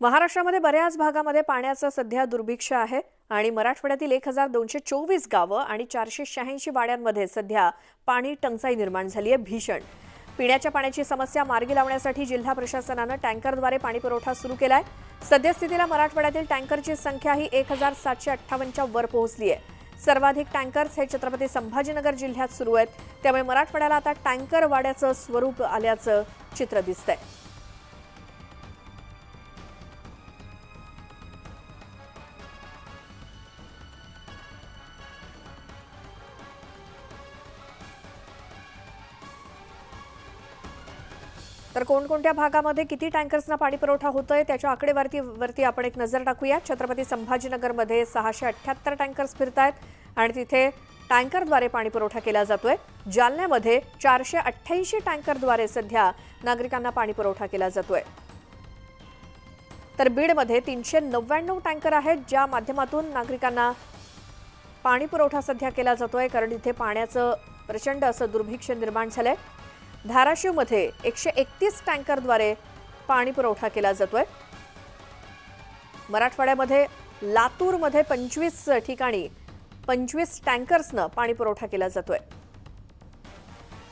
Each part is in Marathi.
महाराष्ट्रामध्ये बऱ्याच भागामध्ये पाण्याचं सध्या दुर्भिक्ष आहे आणि मराठवाड्यातील एक हजार दोनशे चोवीस गावं आणि चारशे शहाऐंशी वाड्यांमध्ये सध्या पाणी टंचाई निर्माण झाली आहे भीषण. पिण्याच्या पाण्याची समस्या मार्गी लावण्यासाठी जिल्हा प्रशासनानं टँकरद्वारे पाणी पुरवठा सुरू आहे सद्यस्थितीला मराठवाड्यातील टँकरची संख्या ही एक हजार सातशे अठ्ठावन्नच्या वर पोहोचली आहे. सर्वाधिक टँकर्स हे छत्रपती संभाजीनगर जिल्ह्यात सुरू आहेत. त्यामुळे मराठवाड्याला आता टँकर वाड्याचं स्वरूप आल्याचं चित्र दिसतंय. तर कोणकोणत्या भागामध्ये किती टँकर्सना पाणी पुरवठा होतोय त्याच्या आकडेवारती वरती आपण एक नजर टाकूया. छत्रपती संभाजीनगरमध्ये सहाशे अठ्ठ्याहत्तर टँकर्स फिरतायत आणि तिथे टँकरद्वारे पाणी पुरवठा केला जातोय. जालन्यामध्ये चारशे अठ्ठ्याऐंशी टँकरद्वारे सध्या नागरिकांना पाणी पुरवठा केला जातोय. तर बीडमध्ये तीनशे नव्याण्णव टँकर आहेत ज्या माध्यमातून नागरिकांना पाणी पुरवठा सध्या केला जातोय कारण इथे पाण्याचं प्रचंड असं दुर्भिक्ष निर्माण झालंय. धाराशिवमध्ये एकशे एकतीस टँकरद्वारे पाणी पुरवठा केला जातोय. मराठवाड्यामध्ये लातूरमध्ये पंचवीस ठिकाणी पंचवीस टँकर्सनं पाणी पुरवठा केला जातोय.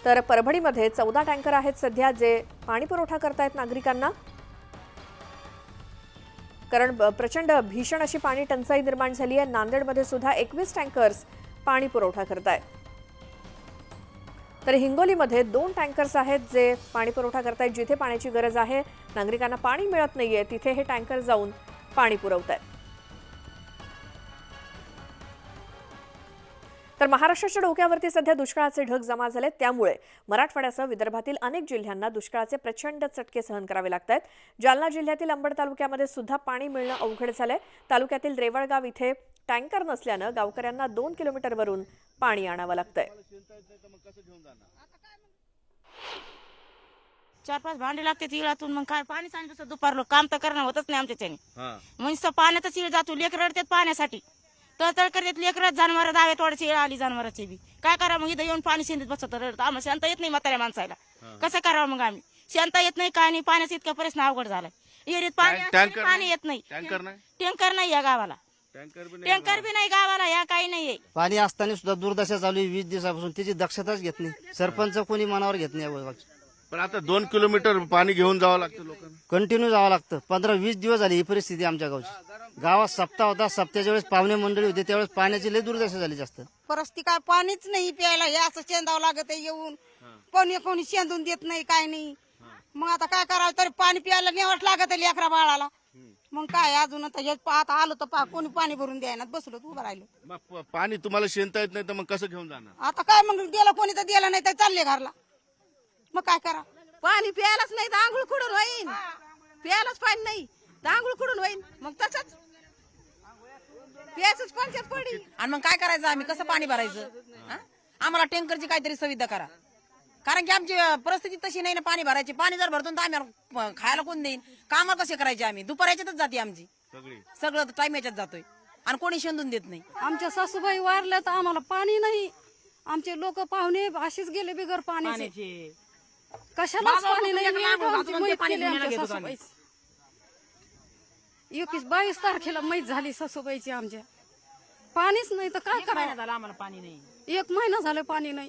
तर परभणीमध्ये चौदा टँकर आहेत सध्या जे पाणी पुरवठा करतायत नागरिकांना. कारण ब- प्रचंड भीषण अशी पाणी टंचाई निर्माण झाली आहे नांदेडमध्ये सुद्धा एकवीस टँकर्स पाणी पुरवठा करतायत. तर हिंगोलीमध्ये दोन टँकर्स आहेत जे पाणी पुरवठा करतायत जिथे पाण्याची गरज आहे. नागरिकांना पाणी मिळत नाहीये तिथे हे टँकर जाऊन पाणी पुरवत आहेत तर महाराष्ट्राच्या डोक्यावरती सध्या दुष्काळाचे ढग जमा झाले त्यामुळे मराठवाड्यासह विदर्भातील अनेक जिल्ह्यांना दुष्काळाचे प्रचंड चटके सहन करावे लागत आहेत जालना जिल्ह्यातील अंबड तालुक्यामध्ये सुद्धा पाणी मिळणं अवघड झालंय. तालुक्यातील रेवळगाव इथे टँकर नसल्यानं गावकऱ्यांना दोन किलोमीटरवरून पाणी आणावं लागतंय. चार पाच भांडे लागते तिळातून मग काय पाणी सांगितलं दुपार लोक काम तर करणं होतच नाही आमच्या त्याने हा. म्हणजे पाण्यातच इळ जातो लेकर रडतात पाण्यासाठी. तळतळ करतात लेकर जनावर दावे तोडायची इळ आली जनावराची बी. काय करा मग? इथं येऊन पाणी शिंदीत बसत रडत आम्हाला शांत येत नाही म्हाताऱ्या माणसाला. कसं करावं मग आम्ही? शांत येत नाही काय नाही पाण्याचा इतका प्रश्न अवघड झालाय. एरीत पाणी असलं पाणी नाही? येत नाही. टँकर नाही? टँकर नाही या गावाला. टँकर बी नाही टँकर बी नाही गावाला या काही नाहीये पाणी असताना सुद्धा दुर्दशा चालू आहे. वीस दिवसापासून त्याची दक्षताच घेत नाही. सरपंच कोणी मनावर घेत नाही पण आता दोन किलोमीटर पाणी घेऊन जावं लागतं लोकांना. कंटिन्यू जावं लागतं. पंधरा वीस दिवस झाली ही परिस्थिती आमच्या गावची. गावात सप्ताह होता सप्त्याच्या वेळेस पाहुणे मंडळी होते त्यावेळेस पाण्याची लय दुर्दशा झाली जास्त. परिस्थिती काय पाणीच नाही प्यायला हे असं शेंदावं लागत आहे येऊन. कोणी कोणी शेंदून देत नाही काय नाही. मग आता काय करावं तरी पाणी प्यायला नेवट लागत आहे लेकरा बाळाला. मग काय अजून आता हे आता आलं तर पा कोणी पाणी भरून द्यायला बसलो उभं राहिलो. मग प- पाणी तुम्हाला शेणता येत नाही तर मग कसं घेऊन जाणार? आता काय मग दिलं कोणी तर दिलं नाही तर चालले घरला. मग काय करा? पाणी प्यायलाच नाही तर आंघोळ कुठून होईन? प्यायलाच पाणी नाही तर आंघोळ कुठून होईन? मग तसंच प्यायचंच पंचायत पडी. आणि मग काय करायचं आम्ही? कसं पाणी भरायचं? हा? आम्हाला टँकरची काहीतरी सुविधा करा. कारण की आमची अं, परिस्थिती तशी नाही ना पाणी भरायची. पाणी जर भरतो तर आम्ही अं, खायला कोण देईन? कामं कसे करायचे आम्ही? दुपार याच्यातच जाते आमची. सगळी. सगळं टाइम याच्यात जातोय. आणि कोणी शेंदून देत नाही. आमच्या सासूबाई वारल्या तर आम्हाला पाणी नाही. आमचे लोक पाहुणे असेच गेले बिगर कशालाच पाणी नाही? आमची मैत पाणी केली आमच्या. सासूबाई. एकवीस बावीस तारखेला मैत झाली सासूबाईची आमच्या. पाणीच नाही तर काय करावं? झालं आम्हाला पाणी नाही. एक महिना झालं पाणी नाही.